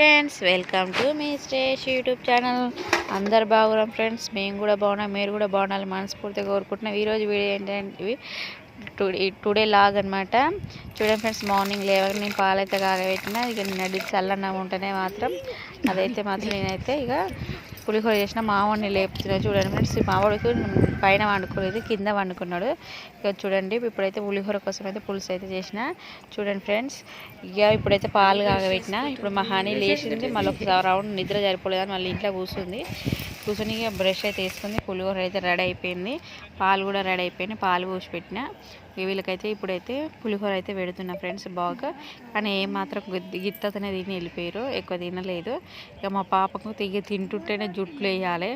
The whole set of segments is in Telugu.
ఫ్రెండ్స్ వెల్కమ్ టు మీ స్టేష్ యూట్యూబ్ ఛానల్. అందరు బాగున్నాం ఫ్రెండ్స్? మేము కూడా బాగున్నాం మీరు కూడా బాగుండాలి మనస్ఫూర్తిగా కోరుకుంటున్నాం. ఈరోజు వీడియో ఏంటంటే టుడే టుడే లాగ్ అనమాట చూడండి ఫ్రెండ్స్ మార్నింగ్ లేవక నేను పాలైతే కాగబెట్టిన ఇక నడి చల్లన్నం ఉంటేనే మాత్రం అదైతే మాత్రం నేనైతే ఇక పులిహోర చేసిన మావాడిని లేపుతున్నా. చూడండి ఫ్రెండ్స్ ఈ మావాడికి పైన వండుకోలేదు కింద వండుకున్నాడు. ఇక చూడండి ఇప్పుడైతే పులిహోర కోసం అయితే పులుసు అయితే చేసిన. చూడండి ఫ్రెండ్స్ ఇక ఇప్పుడైతే పాలు కాగబెట్టిన. ఇప్పుడు మా హనీ లేచింది మళ్ళీ ఒక రౌండ్ నిద్ర సరిపోలేదని మళ్ళీ ఇంట్లో కూర్చుంది. కూర్చొని బ్రష్ అయితే వేసుకుంది పులిహోర అయితే రెడీ అయిపోయింది. పాలు కూడా రెడీ అయిపోయినాయి పాలు పోసి పెట్టిన. వీళ్ళకైతే ఇప్పుడైతే పులిహోర అయితే పెడుతున్నా ఫ్రెండ్స్ బాగా. కానీ ఏం మాత్రం గిత్తతనే తిని వెళ్ళిపోయారు. ఎక్కువ తినలేదు. ఇక మా పాపకు తిగి తింటుంటేనే జుట్లు వేయాలి.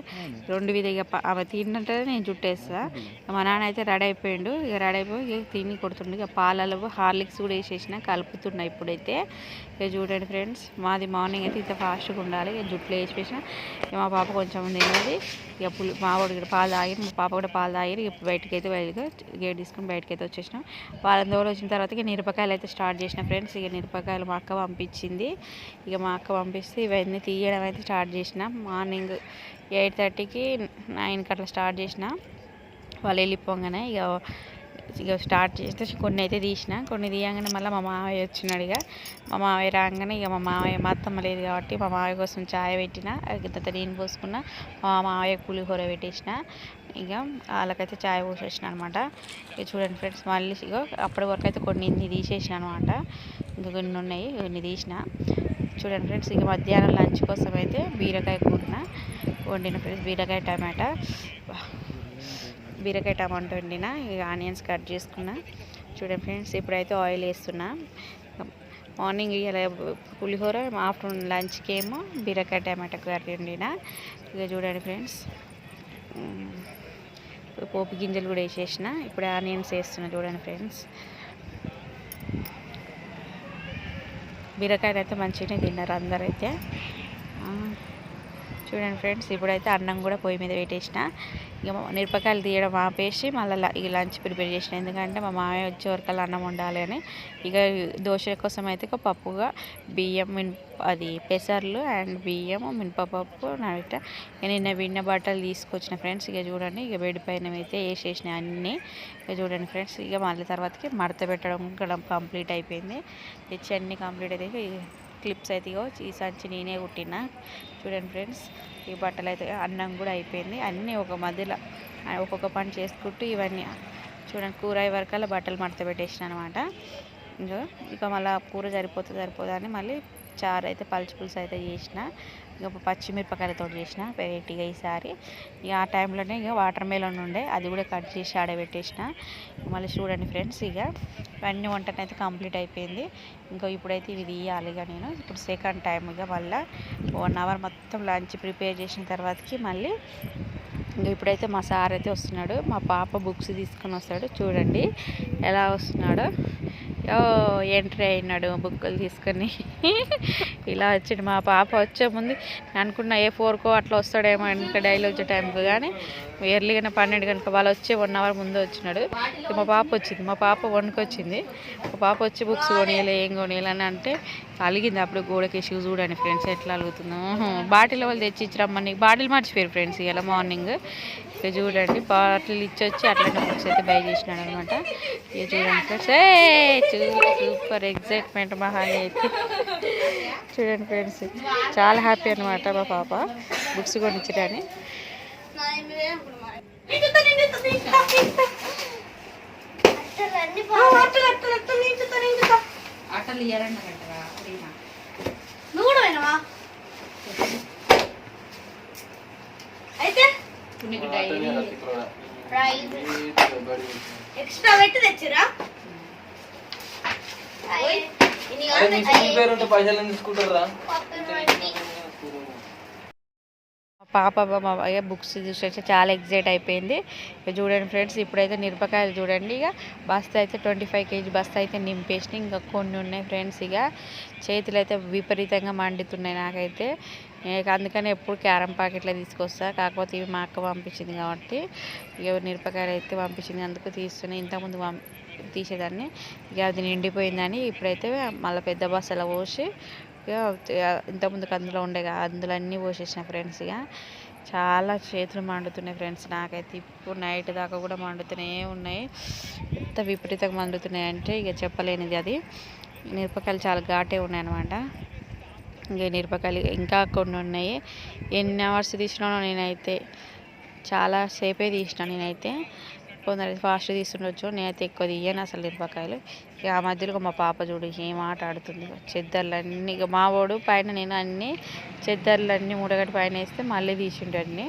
రెండు విధ ఇక ఆమె తింటుంటేనే నేను జుట్టు. వేస్తా ఇక మా నాన్న అయితే రెడీ అయిపోయిండు. ఇక రెడీ అయిపోయి ఇక తిని కొడుతుండు. ఇక పాలలో హార్లిక్స్ కూడా వేసేసిన కలుపుతున్నా ఇప్పుడైతే. ఇక చూడండి ఫ్రెండ్స్ మాది మార్నింగ్ అయితే ఇంత ఫాస్ట్గా ఉండాలి. ఇక జుట్లు వేసేసిన ఇక మా పాప కొంచెం తిన్నది ఇక పులి మా వాడు కూడా పాలు తాగి మా పాప కూడా పాలు తాగి ఇక బయటకి అయితే బయటకు గేట్ తీసుకుని బయటకి అయితే వచ్చేసినాం. వారం రోజులు వచ్చిన తర్వాత ఇక మిరపకాయలు అయితే స్టార్ట్ చేసిన ఫ్రెండ్స్. ఇక మిరపకాయలు మా అక్క పంపించింది. ఇక మా అక్క పంపిస్తే ఇవన్నీ తీయడం అయితే స్టార్ట్ చేసిన. మార్నింగ్ ఎయిట్ థర్టీకి నైన్కి అట్లా స్టార్ట్ చేసిన. వాళ్ళు వెళ్ళిపోగానే ఇక ఇక స్టార్ట్ చేస్తే కొన్ని అయితే తీసిన. కొన్ని తీయంగానే మళ్ళీ మా మావయ్య వచ్చినాడు ఇక. మా మావయ్య రాగానే ఇక మా మావయ్య మా అత్తమ్మ లేదు కాబట్టి మా మావయ్య కోసం చాయ్ పెట్టిన. ఇంత నేను పోసుకున్న. మా మావయ్య పులిహోర పెట్టేసిన. ఇక వాళ్ళకైతే చాయ్ పోసేసిన అనమాట ఇక చూడండి ఫ్రెండ్స్ మళ్ళీ ఇక అప్పటి వరకు అయితే కొన్ని ఇన్ని తీసేసిన అనమాట ఇంకా కొన్ని ఉన్నాయి కొన్ని తీసిన. చూడండి ఫ్రెండ్స్ ఇక మధ్యాహ్నం లంచ్ కోసం అయితే బీరకాయ కూరిన వండిన ఫ్రెండ్స్ బీరకాయ టమాటా. బీరకాయ టమాటా వండిన ఇక ఆనియన్స్ కట్ చేసుకున్న. చూడండి ఫ్రెండ్స్ ఇప్పుడైతే ఆయిల్ వేస్తున్నా. మార్నింగ్ ఇలా పులిహోర ఆఫ్టర్నూన్ లంచ్కి ఏమో బీరకాయ టమాటా కర్రీ వండిన. ఇక చూడండి ఫ్రెండ్స్. పోపు గింజలు కూడా వేసేసిన. ఇప్పుడు ఆనియన్స్ వేస్తున్నా చూడండి ఫ్రెండ్స్. బీరకాయలు అయితే మంచిగానే తిన్నారు అందరైతే. అయితే చూడండి ఫ్రెండ్స్ ఇప్పుడైతే అన్నం కూడా పొయ్యి మీద పెట్టేసిన. ఇక మిరపకాయలు తీయడం ఆపేసి మళ్ళీ ఇక లంచ్ ప్రిపేర్ చేసిన. ఎందుకంటే మా మామయ్య వచ్చే వరకు అన్నం వండాలి అని. ఇక దోశ కోసం అయితే ఇక పప్పుగా బియ్యం మిన్ అది పెసర్లు అండ్ బియ్యం మినపప్పు నైట్ నిన్న విన్న బట్టలు తీసుకొచ్చిన ఫ్రెండ్స్ ఇక చూడండి ఇక వేడి పైన అయితే వేసేసిన అన్నీ. ఇక చూడండి ఫ్రెండ్స్ ఇక మళ్ళీ తర్వాతకి మడత పెట్టడం కూడా కంప్లీట్ అయిపోయింది. తెచ్చి అన్నీ కంప్లీట్ అయితే క్లిప్స్ అయితే ఈ సంచి నేనే కుట్టిన. చూడండి ఫ్రెండ్స్ ఈ బట్టలు అయితే అన్నం కూడా అయిపోయింది. అన్నీ ఒక మధ్యలో ఒక్కొక్క పని చేసుకుంటూ ఇవన్నీ చూడండి కూర అయ్యే వరకల్లా బట్టలు మడత పెట్టేసిన అనమాట. ఇంకా ఇక మళ్ళీ కూర సరిపోతుంది సరిపోదా అని మళ్ళీ చారు అయితే పలుచు పులుసు అయితే చేసిన. ఇక పచ్చిమిరపకాయలతో చేసిన వెరైటీగా ఈసారి. ఇక ఆ టైంలోనే ఇక వాటర్ మెలన్ ఉండే అది కూడా కట్ చేసి ఆడబెట్టేసిన మళ్ళీ చూడండి ఫ్రెండ్స్ ఇక అన్ని వంటనైతే అయితే కంప్లీట్ అయిపోయింది. ఇంకా ఇప్పుడైతే ఇవి తీయాలి ఇక నేను. ఇప్పుడు సెకండ్ టైం ఇక మళ్ళీ వన్ అవర్ మొత్తం లంచ్ ప్రిపేర్ చేసిన తర్వాతకి మళ్ళీ ఇంకా ఇప్పుడైతే మా సార్ అయితే వస్తున్నాడు. మా పాప బుక్స్ తీసుకొని వస్తాడు. చూడండి ఎలా వస్తున్నాడో. Yo. ఎంట్రీ అయినాడు బుక్కులు తీసుకొని. ఇలా వచ్చాడు. మా పాప వచ్చే ముందు నేను అనుకున్న ఏ ఫోర్కో అట్లా వస్తాడేమో ఇంకా డైలీ వచ్చే టైంకి కానీ ఎర్లీగానే పన్నెండు కనుక వాళ్ళు వచ్చే వన్ అవర్ ముందు వచ్చినాడు. మా పాప వచ్చింది. మా పాప వణుకొచ్చింది మా పాప వచ్చి బుక్స్ కొనియలే ఏం కొనియాలి అని అంటే అలిగింది అప్పుడు గోడకి షూ చూడండి ఫ్రెండ్స్ ఎట్లా అలుగుతుందో. బాటిల్ వాళ్ళు తెచ్చి ఇచ్చిరమ్మని బాటిల్ మర్చిపోయారు ఫ్రెండ్స్ ఇలా మార్నింగ్. ఇక చూడండి బాటిల్ ఇచ్చి వచ్చి అట్లనే బుక్స్ అయితే బై చేసినాడు అనమాట. ఇక చూడండి ఫ్రెండ్స్. ఏ సూపర్ ఎగ్జైట్మెంట్ మా హాని అయితే. చూడండి ఫ్రెండ్స్ చాలా హ్యాపీ అనమాట మా పాప బుక్స్ కొనిచ్చడని అట్టలు నువ్వు కూడా అయితే ఎక్స్ట్రా పెట్టి తెచ్చిరా ఇన్ని కాదు పేరుంటే పైసలు తీసుకుంటారా పాప బుక్స్ చూసి చాలా ఎగ్జైట్ అయిపోయింది. ఇక చూడండి ఫ్రెండ్స్ ఇప్పుడైతే మిరపకాయలు చూడండి ఇక. బస్తా అయితే ట్వంటీ ఫైవ్ కేజీ బస్తా అయితే నింపేసిన ఇంకా కొన్ని ఉన్నాయి ఫ్రెండ్స్ ఇక. చేతులు అయితే విపరీతంగా మండుతున్నాయి నాకైతే. ఇక అందుకని ఎప్పుడు క్యారం ప్యాకెట్లో తీసుకొస్తా కాకపోతే ఇవి మా అక్క పంపించింది కాబట్టి. ఇక మిరపకాయలు అయితే పంపించింది అందుకు తీస్తున్నాయి. ఇంతకుముందు పం తీసేదాన్ని. ఇక అది నిండిపోయిందని ఇప్పుడైతే మళ్ళీ పెద్ద బస్సులో పోసి ఇక ఇంతకుముందుకు అందులో ఉండే అందులో అన్నీ పోసేసిన ఫ్రెండ్స్ ఇక. చాలా చేతులు మండుతున్నాయి ఫ్రెండ్స్ నాకైతే. ఇప్పుడు నైట్ దాకా కూడా మండుతూనే ఉన్నాయి. ఎంత విపరీతంగా మండుతున్నాయి అంటే ఇక చెప్పలేనిది అది. మిరపకాయలు చాలా ఘాటే ఉన్నాయి అనమాట ఇంకా మిరపకాయలు ఇంకా కొన్ని ఉన్నాయి. ఎన్ని అవర్స్ తీసినానో నేనైతే చాలా సేపే తీసిన నేనైతే. కొందరు ఫాస్ట్ తీస్తుండొచ్చు నేనైతే ఎక్కువ తీయను అసలు మిరపకాయలు. ఇక ఆ మధ్యలో మా పాప చూడు ఏం ఆట ఆడుతుంది. చెద్దర్లన్నీ ఇక మా వాడు పైన నేను అన్ని చెద్దర్లన్నీ మూడగట్టి పైన వేస్తే మళ్ళీ తీసిండు అన్నీ.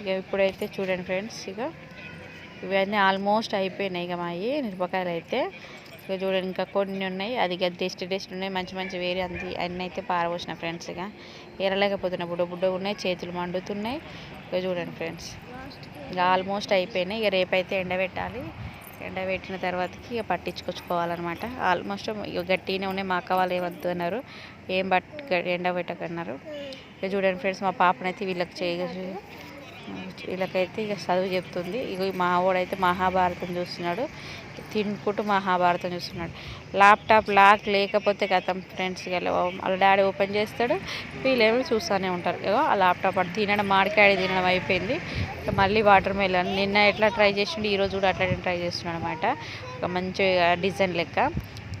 ఇక ఇప్పుడైతే చూడండి ఫ్రెండ్స్ ఇక ఇవన్నీ ఆల్మోస్ట్ అయిపోయినాయి ఇక మా మిరపకాయలు అయితే. ఇక చూడండి ఇంకా కొన్ని ఉన్నాయి అది ఇక టేస్ట్ టేస్ట్ ఉన్నాయి మంచి మంచి వేరే అంది అన్నీ అయితే పారబోసిన ఫ్రెండ్స్ ఇక. ఏరలేకపోతున్నాయి బుడ్డ బుడ్డ ఉన్నాయి చేతులు మండుతున్నాయి. ఇక చూడండి ఫ్రెండ్స్. ఇక ఆల్మోస్ట్ అయిపోయినాయి. ఇక రేపైతే ఎండబెట్టాలి. ఎండబెట్టిన తర్వాతకి ఇక పట్టించుకొచ్చుకోవాలన్నమాట. ఆల్మోస్ట్ ఇక గట్టిగానే ఉన్నాయి. మా అక్క వాళ్ళు ఏమద్దు అన్నారు ఏం పట్ ఎండబెట్టకన్నారు. ఇక చూడండి ఫ్రెండ్స్ మా పాపనైతే వీళ్ళకి చేయ వీళ్ళకైతే ఇక చదువు చెప్తుంది. ఇక మా వాడైతే మహాభారతం చూస్తున్నాడు. తినుకుంటూ మహాభారతం చూస్తున్నాడు. ల్యాప్టాప్ లాక్ లేకపోతే గతం ఫ్రెండ్స్ వాళ్ళ డాడీ ఓపెన్ చేస్తాడు. వీళ్ళేమో చూస్తూనే ఉంటారు. ఇగో ఆ ల్యాప్టాప్ తినడం మాడికాడి తినడం అయిపోయింది. మళ్ళీ వాటర్ మెలన్ నిన్న ఎట్లా ట్రై చేసిండు ఈరోజు కూడా అట్లనే ట్రై చేస్తున్నాడు అనమాట ఒక మంచి డిజైన్ లెక్క.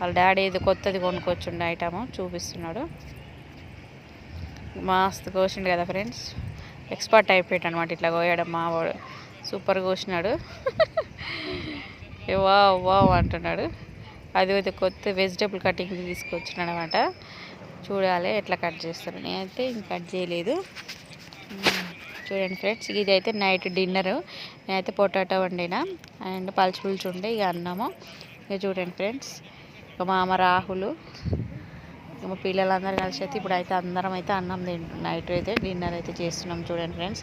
వాళ్ళ డాడీ ఏదో కొత్తది కొనుక్కొచ్చిండు ఐటమ్ చూపిస్తున్నాడు. మస్తు కోసిండు కదా ఫ్రెండ్స్ ఎక్స్పర్ట్ అయిపోయాడు అనమాట ఇట్లా కోయడం మావాడు సూపర్ కోసినాడు వా వావ్ వావ్ అంటున్నాడు. అది అయితే కొత్త వెజిటేబుల్ కటింగ్ తీసుకొచ్చినాడు అనమాట చూడాలి ఎట్లా కట్ చేస్తారు. నేనైతే ఇంక కట్ చేయలేదు. చూడండి ఫ్రెండ్స్ ఇది అయితే నైట్ డిన్నర్ నేనైతే పొటాటో వండిన. అండ్ పలుచు పులుచు ఉండే ఇక అన్నము. ఇక చూడండి ఫ్రెండ్స్ ఇక మామ రాహులు. మా పిల్లలందరూ కలిసి అయితే ఇప్పుడు అయితే అందరం అయితే అన్నం తింటున్నాం నైట్ అయితే డిన్నర్ అయితే చేస్తున్నాం చూడండి ఫ్రెండ్స్.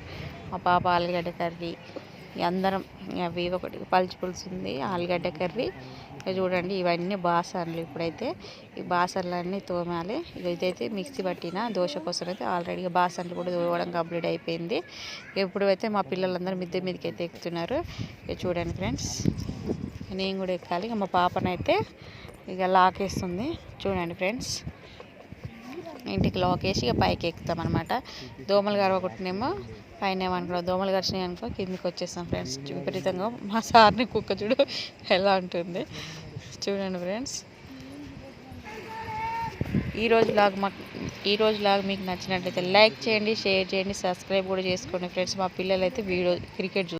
మా పాప ఆలుగడ్డ కర్రీ ఇక అందరం ఇక అవి ఒకటి పలుచు పులుసు ఉంది ఆలుగడ్డ కర్రీ. ఇక చూడండి ఇవన్నీ బాసన్లు ఇప్పుడైతే. ఈ బాసన్లన్నీ తోమాలి. ఇక ఇదైతే మిక్సీ పట్టిన దోశ కోసం అయితే ఆల్రెడీ బాసన్లు కూడా తోవడం కంప్లీట్ అయిపోయింది. ఇప్పుడు అయితే మా పిల్లలందరూ మిద్దె మీదకి అయితే ఎక్కుతున్నారు. ఇక చూడండి ఫ్రెండ్స్. నేను కూడా ఎక్కాలి. ఇక మా పాపనైతే ఇక లాకేస్తుంది. చూడండి ఫ్రెండ్స్. ఇంటికి లాక్ వేసి ఇక పైకి ఎక్కుతాం అనమాట దోమలు గరవకుండానేమో పైన ఏమనుకో దోమలు గరిచినాయి అనుకో కిందికి వచ్చేస్తాం ఫ్రెండ్స్ విపరీతంగా మా సార్ని కుక్క చూడు ఎలా ఉంటుంది. చూడండి ఫ్రెండ్స్ ఈరోజు లాగ్ మాకు ఈరోజు లాగ్ మీకు నచ్చినట్లయితే లైక్ చేయండి షేర్ చేయండి సబ్స్క్రైబ్ కూడా చేసుకోండి ఫ్రెండ్స్ మా పిల్లలైతే వీడియో క్రికెట్ చూ